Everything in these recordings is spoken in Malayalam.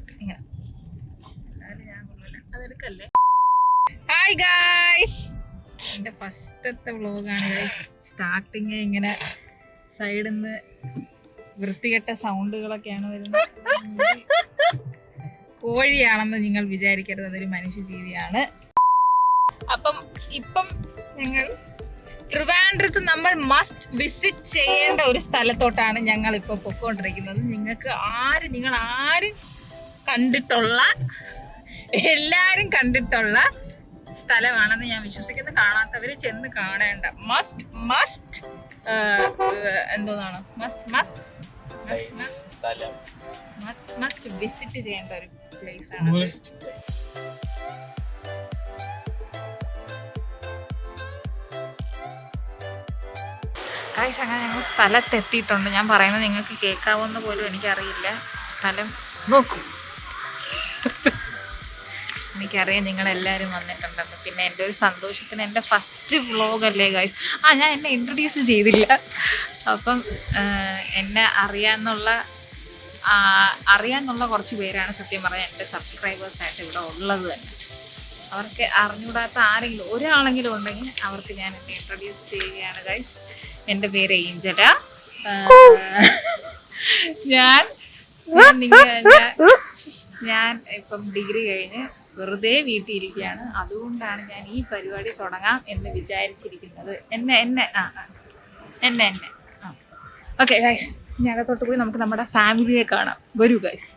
ഇങ്ങനെ. അതെടുക്കല്ലേ? ഹായ് ഗായ്സ് എന്റെ ഫസ്റ്റത്തെ വ്ളോഗാണ് ഗൈസ് സ്റ്റാർട്ടിങ് ഇങ്ങനെ സൈഡിൽ നിന്ന് വൃത്തികെട്ട സൗണ്ടുകളൊക്കെയാണ് വരുന്നത്. കോഴിയാണെന്ന് നിങ്ങൾ വിചാരിക്കരുത്. അതൊരു മനുഷ്യജീവിയാണ്. അപ്പം ഇപ്പം ഞങ്ങൾ ട്രിവാൻഡ്രത്ത് നമ്മൾ മസ്റ്റ് വിസിറ്റ് ചെയ്യേണ്ട ഒരു സ്ഥലത്തോട്ടാണ് ഞങ്ങൾ ഇപ്പോൾ പൊക്കോണ്ടിരിക്കുന്നത്. നിങ്ങൾക്ക് ആര് നിങ്ങൾ ആരും കണ്ടിട്ടുള്ള എല്ലാവരും കണ്ടിട്ടുള്ള സ്ഥലമാണെന്ന് ഞാൻ വിശ്വസിക്കുന്നു. കാണാത്തവര് ചെന്ന് കാണേണ്ട. മസ്റ്റ് മസ്റ്റ് എന്തോന്നാണ്? Must must must must must must visit ചെയ്യേണ്ട ഒരു പ്ലേസ് ആണ് ഗൈസ് അങ്ങനെ ഞങ്ങൾ സ്ഥലത്തെത്തിയിട്ടുണ്ട്. ഞാൻ പറയുന്നത് നിങ്ങൾക്ക് കേൾക്കാവുന്ന പോലും എനിക്കറിയില്ല. സ്ഥലം നോക്കൂ. എനിക്കറിയാം നിങ്ങൾ എല്ലാവരും വന്നിട്ടുണ്ടെന്ന്. പിന്നെ എന്റെ ഒരു സന്തോഷത്തിന് എന്റെ ഫസ്റ്റ് വ്ളോഗ് അല്ലേ ഗൈസ് ആ ഞാൻ എന്നെ ഇൻട്രൊഡ്യൂസ് ചെയ്തില്ല. അപ്പം എന്നെ അറിയാമെന്നുള്ള അറിയാമെന്നുള്ള കുറച്ച് പേരാണ് സത്യം പറഞ്ഞാൽ എന്റെ സബ്സ്ക്രൈബേഴ്സായിട്ട് ഇവിടെ ഉള്ളത് തന്നെ. അവർക്ക് അറിഞ്ഞുകൂടാത്ത ആരെങ്കിലും ഒരാളെങ്കിലും ഉണ്ടെങ്കിൽ അവർക്ക് ഞാൻ എന്നെ ഇൻട്രൊഡ്യൂസ് ചെയ്യുകയാണ് ഗൈസ് എന്റെ പേര് ഏഞ്ചല. ഞാൻ- ഞാൻ ഇപ്പം ഡിഗ്രി കഴിഞ്ഞ് വെറുതെ വീട്ടിൽ ഇരിക്കുകയാണ് അതുകൊണ്ടാണ് ഞാൻ ഈ പരിപാടി തുടങ്ങാം എന്ന് വിചാരിച്ചിരിക്കുന്നത്. എന്നെ എന്നെ ആ. എന്നെ എന്നെ. ആ. ഓക്കെ ഗൈസ് ഇനി അകത്തോട്ട് പോയി നമുക്ക് നമ്മുടെ ഫാമിലിയെ കാണാം. വരൂ ഗൈസ്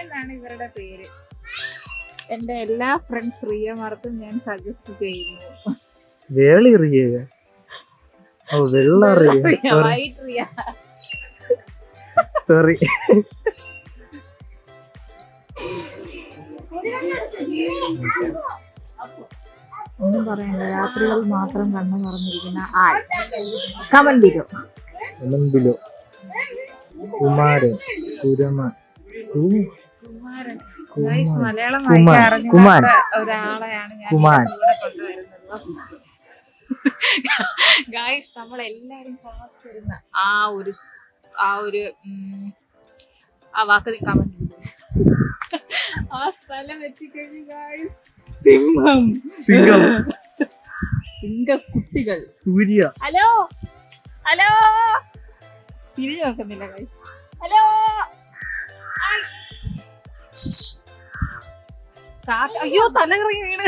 എന്നാണ് ഇവരുടെ പേര്. എന്റെ എല്ലാ ഫ്രണ്ട്സ് റിയമാർക്കും ഞാൻ സജസ്റ്റ് ചെയ്യുന്നു. വേളിറിയ ഓ വെള്ളറിയ സോറി വൈറ്റ് റിയ സോറി ഒന്നും പറയണ്ട രാത്രികൾ മാത്രം കണ്ണു പറഞ്ഞിരിക്കുന്ന ആൾ. കമൻ ബിലോ ഒലമ്പിലോ കുമാരൻ കുരമ കു- കുമാരൻ. മലയാളം വായിക്കാൻ ഒരാളെയാണ് ഞാൻ. ഇവിടെ കൊണ്ടുവരുന്നത് ഗായ്സ് നമ്മൾ എല്ലാരും കാത്തിരുന്ന ആ ഒരു ആ ഒരു ആ വാക്ക് കമന്റ് ആ സ്ഥലം എത്തിക്കഴിഞ്ഞു ഗായ്സ് സിംഹം. സിംഹം. സിംഹക്കുട്ടികൾ. സൂര്യ. ഹലോ ഹലോ തിരിഞ്ഞു നോക്കുന്നില്ല ഗായ്സ് ഹലോ അയ്യോ. തലകറങ്ങി വീണ്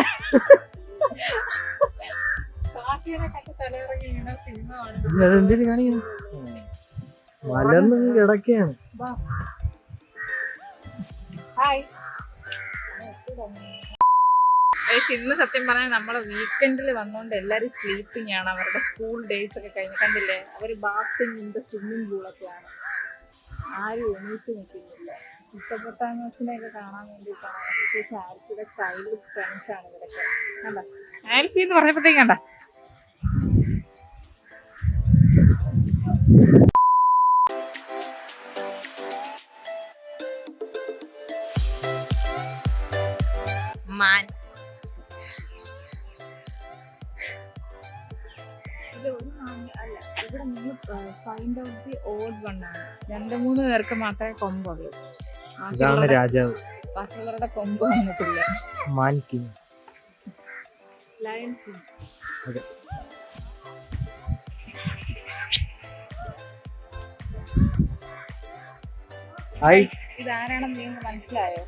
അതെന്തിനു കാണിക്കുന്നു? മലർന്ന് കിടക്കുകയാണ് ഇന്ന് സത്യം പറഞ്ഞാൽ നമ്മളെ വീക്കെൻഡിൽ വന്നുകൊണ്ട് എല്ലാരും സ്ലീപ്പിംഗ് ആണ്. അവരുടെ സ്കൂൾ ഡേയ്സ് ഒക്കെ കഴിഞ്ഞ്. കണ്ടില്ലേ? അവർ ബാത്തിങ് ഇൻ ദ സ്വിമ്മിംഗ് പൂളൊക്കെയാണ് ആരും എണീറ്റ് നിൽക്കുന്നില്ല. ഇഷ്ടപ്പെട്ടാമസിനെ ഒക്കെ കാണാൻ വേണ്ടിയിട്ടാണ്. പ്രത്യേകിച്ച് ആൽഫിയുടെ ചൈൽഡ് ഫ്രണ്ട്സ് ആണ് ഇവരൊക്കെ. ആൽഫി എന്ന് പറഞ്ഞപ്പോഴത്തേക്കും ഇവിടെ നിങ്ങൾ find out the old one ആണ്. രണ്ട് മൂന്ന് പേർക്ക് മാത്രമേ കൊമ്പുള്ളൂ ഇതാണ് രാജാവ്. ബാക്കിയുള്ളവരുടെ കൊമ്പ് വന്നിട്ടില്ല മാൻ കിങ് ലയൺ കിങ് ഹായ് ഇതാരാണെന്ന് നിങ്ങൾക്ക് മനസ്സിലായോ?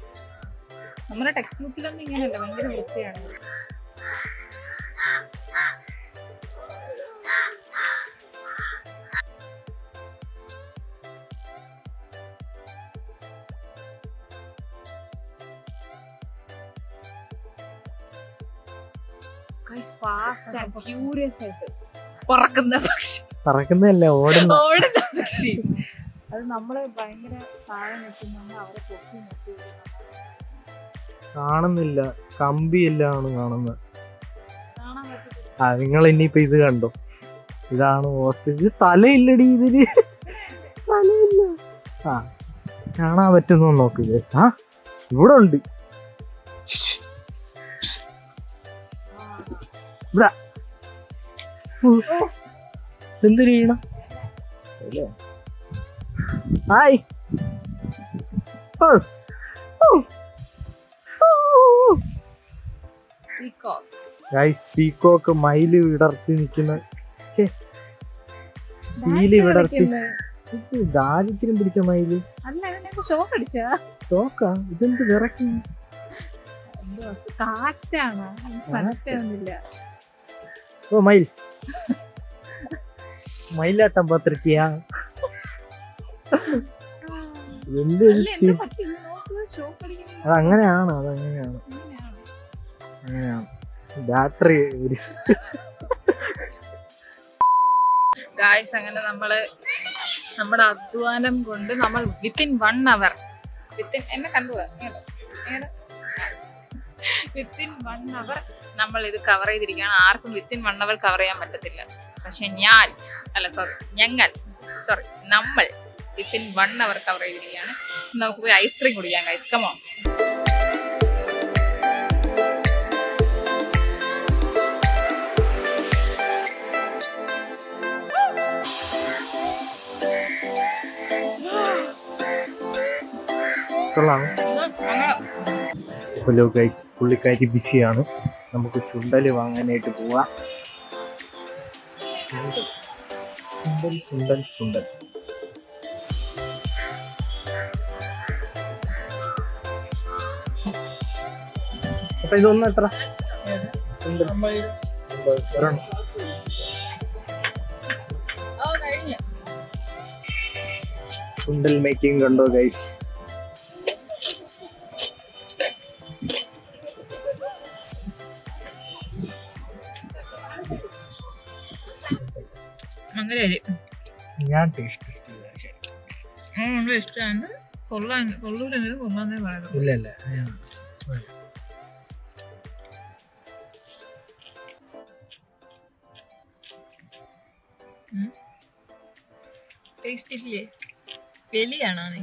നമ്മുടെ ടെക്സ്റ്റ് ബുക്കിലൊന്നും ഇങ്ങനെയല്ല ഭയങ്കര വൃത്തിയാണ്. ഫാസ്റ്റ് ആൻഡ് ഫ്യൂരിയസ് ആയിട്ട്. പറക്കുന്ന പക്ഷി. പറക്കുന്നല്ല ഓടുന്ന. ഓടുന്ന പക്ഷി. അത് നമ്മളെ ഭയങ്കര താഴെ നിൽക്കും നമ്മൾ അവരെ പൊക്കി നിർത്തി കാണുന്നില്ല കമ്പിയെല്ലാം കാണുന്നത്. ആ നിങ്ങൾ ഇനിയിപ്പോ ഇത് കണ്ടോ? ഇതാണ് ഓസ്ട്രിച്ച് തലയില്ലടി ഇതിൽ. തലയില്ല. ആ കാണാൻ പറ്റുന്നോ നോക്ക് guys. ആ ഇവിടെ ഉണ്ട് ഇവിടെ എന്ത് ചെയ്യണം? ഹായ്. Guys peacock. മയിൽ വിടർത്തി നിൽക്കുന്ന. പീലി വിടർത്തി. ഇത് ദാരിദ്ര്യം പിടിച്ച മയിൽ? ഷോക്ക് അടിച്ചാ ഷോക്കാ ഇതെന്ത് വിറയ്ക്കുന്നു? എന്തോ കാറ്റാണോ മനസ്സിലാവുന്നില്ല. ഓ മയിൽ. മയിലാട്ടം പത്രിക്കയാ എന്ത് അതങ്ങനെയാണ് അതങ്ങനെയാണ് അങ്ങനെയാണ് ബാറ്ററി ഗായ്സ് അങ്ങനെ നമ്മൾ നമ്മുടെ അധ്വാനം കൊണ്ട് നമ്മൾ വിത്തിൻ വൺ അവർ വിത്തിൻ എന്നെ കണ്ടുപോവാ വിത്തിൻ വൺ അവർ നമ്മൾ ഇത് കവർ ചെയ്തിരിക്കുകയാണ്. ആർക്കും വിത്തിൻ വൺ അവർ കവർ ചെയ്യാൻ പറ്റത്തില്ല. പക്ഷെ ഞാൻ അല്ല സോറി ഞങ്ങൾ സോറി നമ്മൾ വിത്തിൻ വൺ അവർ കവർ ചെയ്തിരിക്കുകയാണ്. നമുക്ക് പോയി ഐസ്ക്രീം കുടിക്കാം ഗൈസ് കമോ കൊള്ളാം. ഹലോ ഗൈസ് പുള്ളിക്കാരി ബിസിയാണ്. നമുക്ക് ചുണ്ടൽ വാങ്ങാനായിട്ട് പോവാം. ചുണ്ടൽ ചുണ്ടൽ ചുണ്ടൽ അപ്പൊ ഇതൊന്നും എത്ര? ചുണ്ടൽ. മേക്കിംഗ് കണ്ടോ ഗൈസ് അങ്ങനെ ഞാൻ ടേസ്റ്റ് ടെസ്റ്റ് ചെയ്താ ഭയങ്കര ഇഷ്ടമാണ്. കൊള്ളാൻ കൊള്ളൂരെങ്കിലും കൊള്ളാന്നേ പറയാം ഇല്ല ഇല്ല ടേസ്റ്റ് ഇല്ലേ? എലിയാണോ നീ?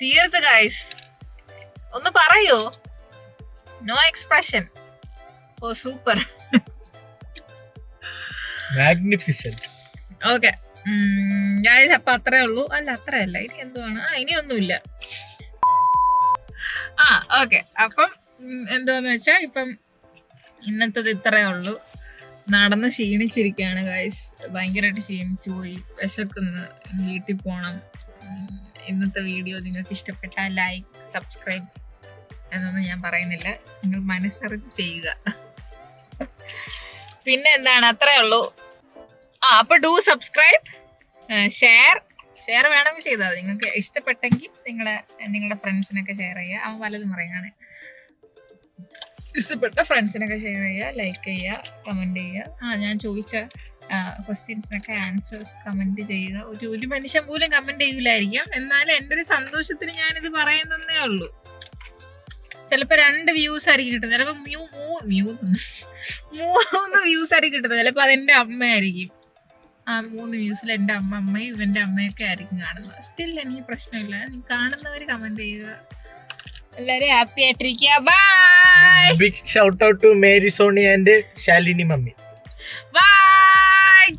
തീർത്ത് ഗൈസ് ഒന്ന് പറയോ? നോ എക്സ്പ്രഷൻ ഓ സൂപ്പർ മാഗ്നിഫിസന്റ് ഓക്കെ ഗൈസ് അപ്പൊ അത്രേ ഉള്ളൂ. അല്ല അത്രയല്ല. ഇനി എന്തുവാണ്? ആ ഇനി ഒന്നുമില്ല. ആ ഓക്കെ അപ്പം എന്തുവാന്ന് വെച്ചാ ഇപ്പം ഇന്നത്തത് ഇത്രേ ഉള്ളൂ. നടന്ന് ക്ഷീണിച്ചിരിക്കുകയാണ് ഗായ്സ് ഭയങ്കരമായിട്ട് ക്ഷീണിച്ചു പോയി. വിശക്കുന്ന്. വീട്ടിൽ പോണം. ഇന്നത്തെ വീഡിയോ നിങ്ങൾക്ക് ഇഷ്ടപ്പെട്ടാൽ ലൈക്ക് സബ്സ്ക്രൈബ് എന്നൊന്നും ഞാൻ പറയുന്നില്ല. നിങ്ങൾ മനസ്സറിഞ്ഞ് ചെയ്യുക. പിന്നെ എന്താണ്? അത്രേ ഉള്ളൂ. ആ അപ്പൊ ഡു സബ്സ്ക്രൈബ് ഷെയർ ഷെയർ വേണമെങ്കിൽ ചെയ്താൽ നിങ്ങൾക്ക് ഇഷ്ടപ്പെട്ടെങ്കിൽ നിങ്ങളെ നിങ്ങളുടെ ഫ്രണ്ട്സിനൊക്കെ ഷെയർ ചെയ്യുക. അവൻ പലതും പറയുകയാണ് ഇഷ്ടപ്പെട്ട ഫ്രണ്ട്സിനൊക്കെ ഷെയർ ചെയ്യുക ലൈക്ക് ചെയ്യുക കമന്റ് ചെയ്യുക. ആ ഞാൻ ചോദിച്ച ക്വസ്റ്റ്യൻസിനൊക്കെ ആൻസേഴ്സ് കമന്റ് ചെയ്യുക. ഒരു ഒരു മനുഷ്യൻ പോലും കമന്റ് ചെയ്യൂലായിരിക്കാം. എന്നാലും എന്റെ ഒരു സന്തോഷത്തിന് ഞാനിത് പറയുന്നതേ ഉള്ളൂ. ചിലപ്പോൾ രണ്ട് വ്യൂസ് ആയിരിക്കും കിട്ടുന്നത്. ചിലപ്പോൾ മ്യൂ മൂ മ്യൂ മൂന്ന് വ്യൂസ് ആയിരിക്കും കിട്ടുന്നത്. ചിലപ്പോൾ അതെന്റെ അമ്മയായിരിക്കും. ആ മൂന്ന് വ്യൂസിൽ എന്റെ അമ്മ അമ്മയും ഇവന്റെ അമ്മയൊക്കെ ആയിരിക്കും കാണുന്നത്. സ്റ്റിൽ എനിക്ക് പ്രശ്നമില്ല. നീ കാണുന്നവര് കമന്റ് ചെയ്യുക. എല്ലാവരും ഹാപ്പി ആയിട്ടിരിക്കുക. Bye big shout out to Mary Soni and Shalini mummy